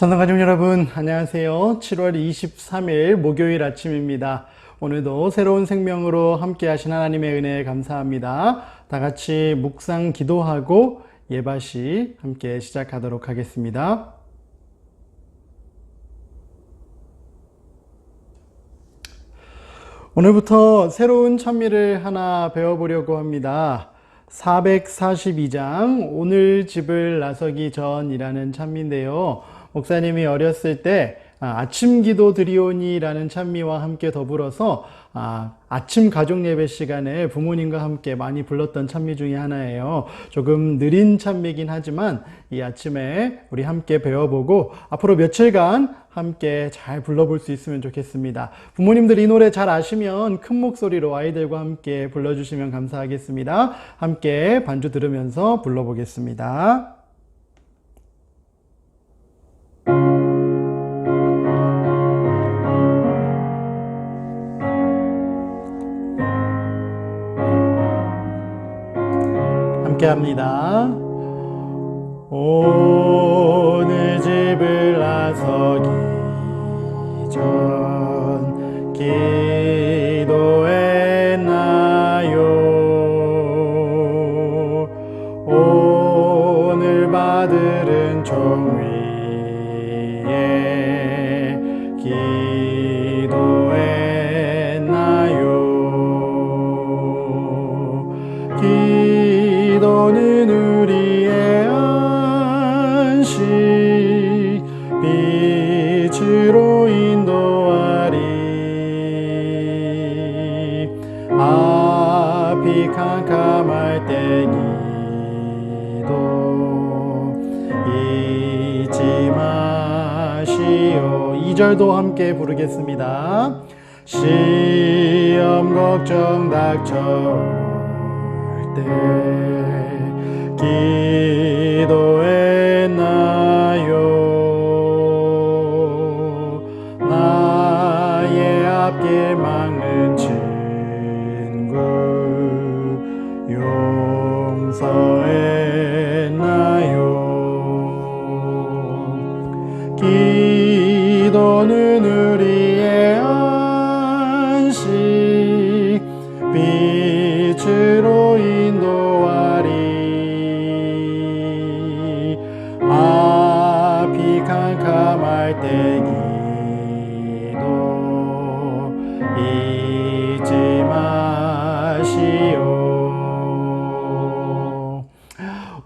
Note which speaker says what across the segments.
Speaker 1: 전당가족 여러분, 안녕하세요. 7월 23일 목요일 아침입니다. 오늘도 새로운 생명으로 함께 하신 하나님의 은혜에 감사합니다. 다 같이 묵상 기도하고 예바시 함께 시작하도록 하겠습니다. 오늘부터 새로운 찬미를 하나 배워보려고 합니다. 442장 오늘 집을 나서기 전이라는 찬미인데요. 목사님이 어렸을 때 아, 아침 기도 드리오니라는 찬미와 함께 더불어서 아, 아침 가족 예배 시간에 부모님과 함께 많이 불렀던 찬미 중에 하나예요. 조금 느린 찬미긴 하지만 이 아침에 우리 함께 배워보고 앞으로 며칠간 함께 잘 불러볼 수 있으면 좋겠습니다. 부모님들 이 노래 잘 아시면 큰 목소리로 아이들과 함께 불러주시면 감사하겠습니다. 함께 반주 들으면서 불러보겠습니다. 함께 합니다. 2절도 함께 부르겠습니다. 시험 걱정 닥쳐올 때 기도했나요? 나의 앞길 막는 친구 용서 Tegi.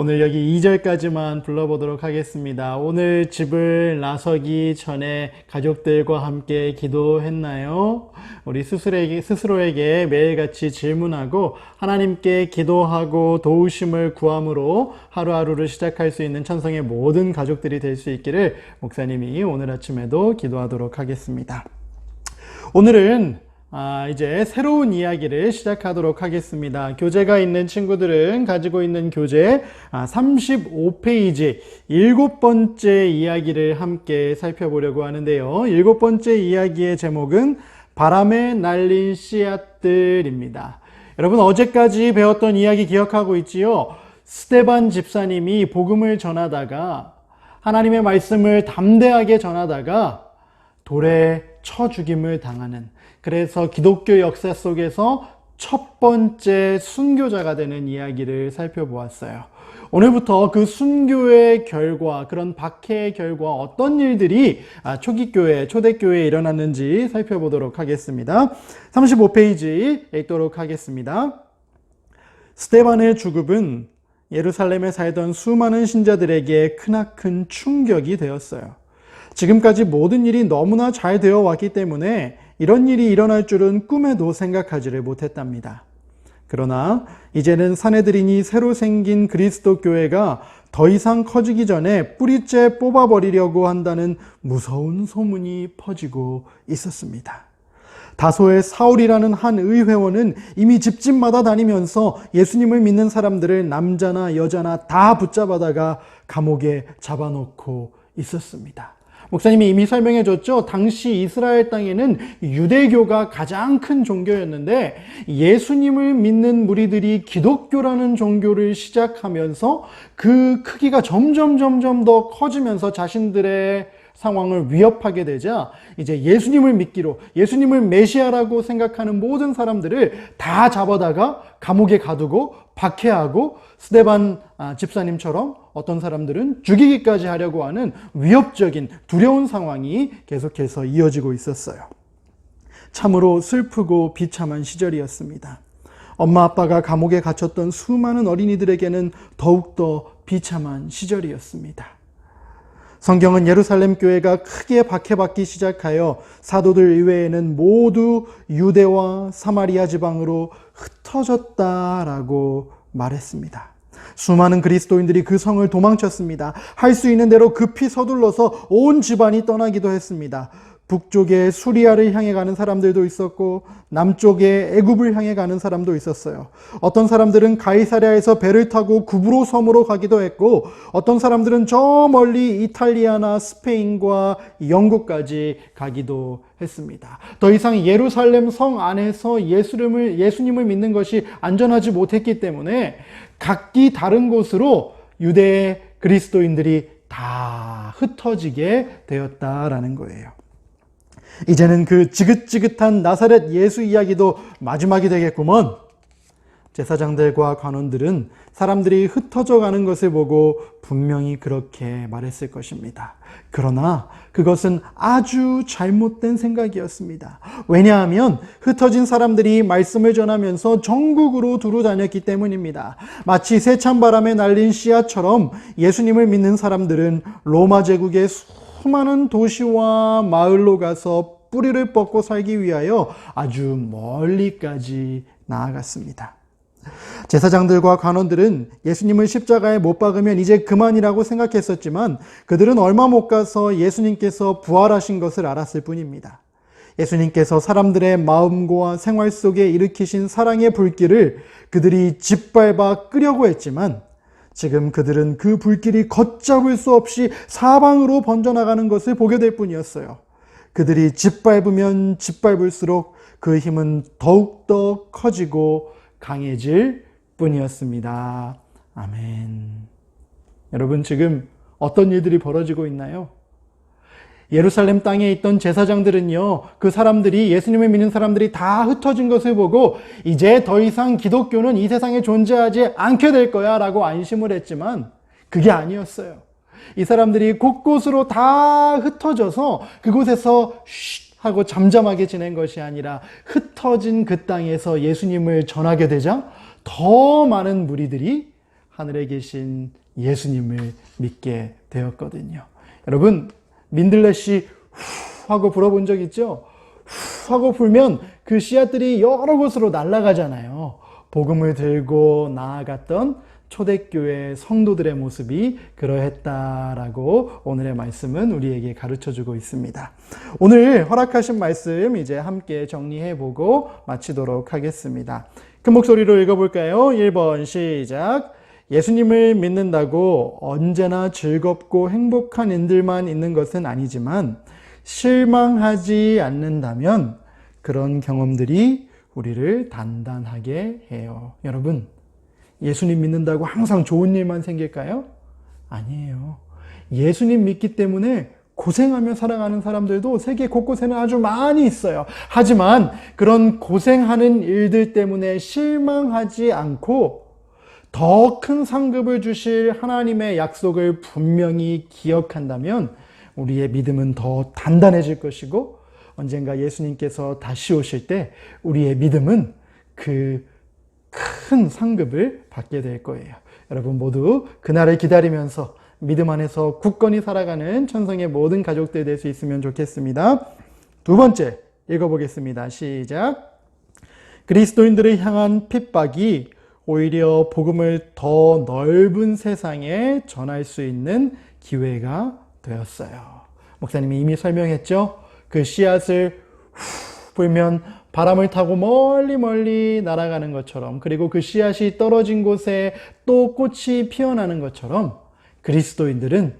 Speaker 1: 오늘 여기 2절까지만 불러보도록 하겠습니다. 오늘 집을 나서기 전에 가족들과 함께 기도했나요? 우리 스스로에게, 스스로에게 매일같이 질문하고 하나님께 기도하고 도우심을 구함으로 하루하루를 시작할 수 있는 천성의 모든 가족들이 될 수 있기를 목사님이 오늘 아침에도 기도하도록 하겠습니다. 오늘은 아, 이제 새로운 이야기를 시작하도록 하겠습니다. 교재가 있는 친구들은 가지고 있는 교재 아, 35페이지 일곱 번째 이야기를 함께 살펴보려고 하는데요. 일곱 번째 이야기의 제목은 바람에 날린 씨앗들입니다. 여러분 어제까지 배웠던 이야기 기억하고 있지요? 스테반 집사님이 복음을 전하다가 하나님의 말씀을 담대하게 전하다가 돌에 쳐 죽임을 당하는 그래서 기독교 역사 속에서 첫 번째 순교자가 되는 이야기를 살펴보았어요. 오늘부터 그 순교의 결과, 그런 박해의 결과 어떤 일들이 아, 초기교회, 초대교회에 일어났는지 살펴보도록 하겠습니다. 35페이지 읽도록 하겠습니다. 스테반의 죽음은 예루살렘에 살던 수많은 신자들에게 크나큰 충격이 되었어요. 지금까지 모든 일이 너무나 잘 되어 왔기 때문에 이런 일이 일어날 줄은 꿈에도 생각하지를 못했답니다. 그러나 이제는 사내들이니 새로 생긴 그리스도 교회가 더 이상 커지기 전에 뿌리째 뽑아버리려고 한다는 무서운 소문이 퍼지고 있었습니다. 다소의 사울이라는 한 의회원은 이미 집집마다 다니면서 예수님을 믿는 사람들을 남자나 여자나 다 붙잡아다가 감옥에 잡아놓고 있었습니다. 목사님이 이미 설명해 줬죠. 당시 이스라엘 땅에는 유대교가 가장 큰 종교였는데 예수님을 믿는 무리들이 기독교라는 종교를 시작하면서 그 크기가 점점 점점 더 커지면서 자신들의 상황을 위협하게 되자 이제 예수님을 믿기로 예수님을 메시아라고 생각하는 모든 사람들을 다 잡아다가 감옥에 가두고 박해하고 스데반 아, 집사님처럼 어떤 사람들은 죽이기까지 하려고 하는 위협적인 두려운 상황이 계속해서 이어지고 있었어요. 참으로 슬프고 비참한 시절이었습니다. 엄마 아빠가 감옥에 갇혔던 수많은 어린이들에게는 더욱더 비참한 시절이었습니다. 성경은 예루살렘 교회가 크게 박해받기 시작하여 사도들 이외에는 모두 유대와 사마리아 지방으로 흩어졌다라고 말했습니다. 수많은 그리스도인들이 그 성을 도망쳤습니다. 할 수 있는 대로 급히 서둘러서 온 집안이 떠나기도 했습니다. 북쪽에 수리아를 향해 가는 사람들도 있었고 남쪽에 애굽을 향해 가는 사람도 있었어요. 어떤 사람들은 가이사랴에서 배를 타고 구브로 섬으로 가기도 했고 어떤 사람들은 저 멀리 이탈리아나 스페인과 영국까지 가기도 했습니다. 더 이상 예루살렘 성 안에서 예수님을 예수님을 믿는 것이 안전하지 못했기 때문에 각기 다른 곳으로 유대 그리스도인들이 다 흩어지게 되었다라는 거예요. 이제는 그 지긋지긋한 나사렛 예수 이야기도 마지막이 되겠구먼. 제사장들과 관원들은 사람들이 흩어져 가는 것을 보고 분명히 그렇게 말했을 것입니다. 그러나 그것은 아주 잘못된 생각이었습니다. 왜냐하면 흩어진 사람들이 말씀을 전하면서 전국으로 두루 다녔기 때문입니다. 마치 세찬 바람에 날린 씨앗처럼 예수님을 믿는 사람들은 로마 제국의 수많은 도시와 마을로 가서 뿌리를 뻗고 살기 위하여 아주 멀리까지 나아갔습니다. 제사장들과 관원들은 예수님을 십자가에 못 박으면 이제 그만이라고 생각했었지만 그들은 얼마 못 가서 예수님께서 부활하신 것을 알았을 뿐입니다. 예수님께서 사람들의 마음과 생활 속에 일으키신 사랑의 불길을 그들이 짓밟아 끄려고 했지만 지금 그들은 그 불길이 걷잡을 수 없이 사방으로 번져나가는 것을 보게 될 뿐이었어요. 그들이 짓밟으면 짓밟을수록 그 힘은 더욱더 커지고 강해질 뿐이었습니다. 아멘. 여러분, 지금 어떤 일들이 벌어지고 있나요? 예루살렘 땅에 있던 제사장들은요, 그 사람들이, 예수님을 믿는 사람들이 다 흩어진 것을 보고, 이제 더 이상 기독교는 이 세상에 존재하지 않게 될 거야 라고 안심을 했지만, 그게 아니었어요. 이 사람들이 곳곳으로 다 흩어져서 그곳에서 쉿 하고 잠잠하게 지낸 것이 아니라 흩어진 그 땅에서 예수님을 전하게 되자 더 많은 무리들이 하늘에 계신 예수님을 믿게 되었거든요. 여러분, 민들레씨 후 하고 불어본 적 있죠? 후 하고 불면 그 씨앗들이 여러 곳으로 날아가잖아요. 복음을 들고 나아갔던 초대교회 성도들의 모습이 그러했다라고 오늘의 말씀은 우리에게 가르쳐 주고 있습니다. 오늘 허락하신 말씀 이제 함께 정리해 보고 마치도록 하겠습니다. 큰 목소리로 읽어볼까요? 1번 시작. 예수님을 믿는다고 언제나 즐겁고 행복한 인들만 있는 것은 아니지만 실망하지 않는다면 그런 경험들이 우리를 단단하게 해요. 여러분, 예수님 믿는다고 항상 좋은 일만 생길까요? 아니에요. 예수님 믿기 때문에 고생하며 살아가는 사람들도 세계 곳곳에는 아주 많이 있어요. 하지만 그런 고생하는 일들 때문에 실망하지 않고 더 큰 상급을 주실 하나님의 약속을 분명히 기억한다면 우리의 믿음은 더 단단해질 것이고 언젠가 예수님께서 다시 오실 때 우리의 믿음은 그 큰 상급을 받게 될 거예요. 여러분 모두 그날을 기다리면서 믿음 안에서 굳건히 살아가는 천성의 모든 가족들 될 수 있으면 좋겠습니다. 두 번째 읽어보겠습니다. 시작. 그리스도인들을 향한 핍박이 오히려 복음을 더 넓은 세상에 전할 수 있는 기회가 되었어요. 목사님이 이미 설명했죠. 그 씨앗을 후 불면 바람을 타고 멀리 멀리 날아가는 것처럼 그리고 그 씨앗이 떨어진 곳에 또 꽃이 피어나는 것처럼 그리스도인들은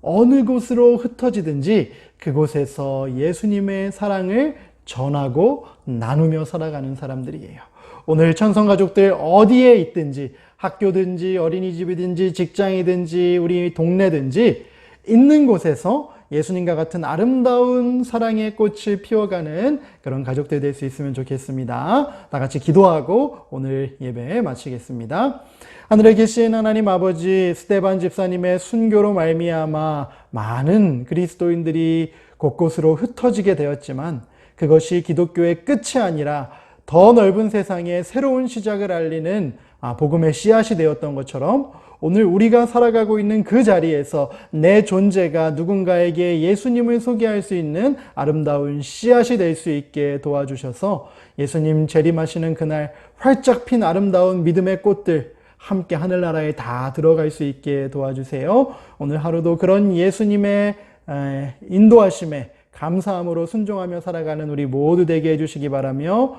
Speaker 1: 어느 곳으로 흩어지든지 그곳에서 예수님의 사랑을 전하고 나누며 살아가는 사람들이에요. 오늘 천성 가족들 어디에 있든지 학교든지 어린이집이든지 직장이든지 우리 동네든지 있는 곳에서 예수님과 같은 아름다운 사랑의 꽃을 피워가는 그런 가족들 될 수 있으면 좋겠습니다. 다 같이 기도하고 오늘 예배 마치겠습니다. 하늘에 계신 하나님 아버지 스테반 집사님의 순교로 말미암아 많은 그리스도인들이 곳곳으로 흩어지게 되었지만 그것이 기독교의 끝이 아니라 더 넓은 세상에 새로운 시작을 알리는 아, 복음의 씨앗이 되었던 것처럼 오늘 우리가 살아가고 있는 그 자리에서 내 존재가 누군가에게 예수님을 소개할 수 있는 아름다운 씨앗이 될 수 있게 도와주셔서 예수님 재림하시는 그날 활짝 핀 아름다운 믿음의 꽃들 함께 하늘나라에 다 들어갈 수 있게 도와주세요. 오늘 하루도 그런 예수님의 에, 인도하심에 감사함으로 순종하며 살아가는 우리 모두 되게 해주시기 바라며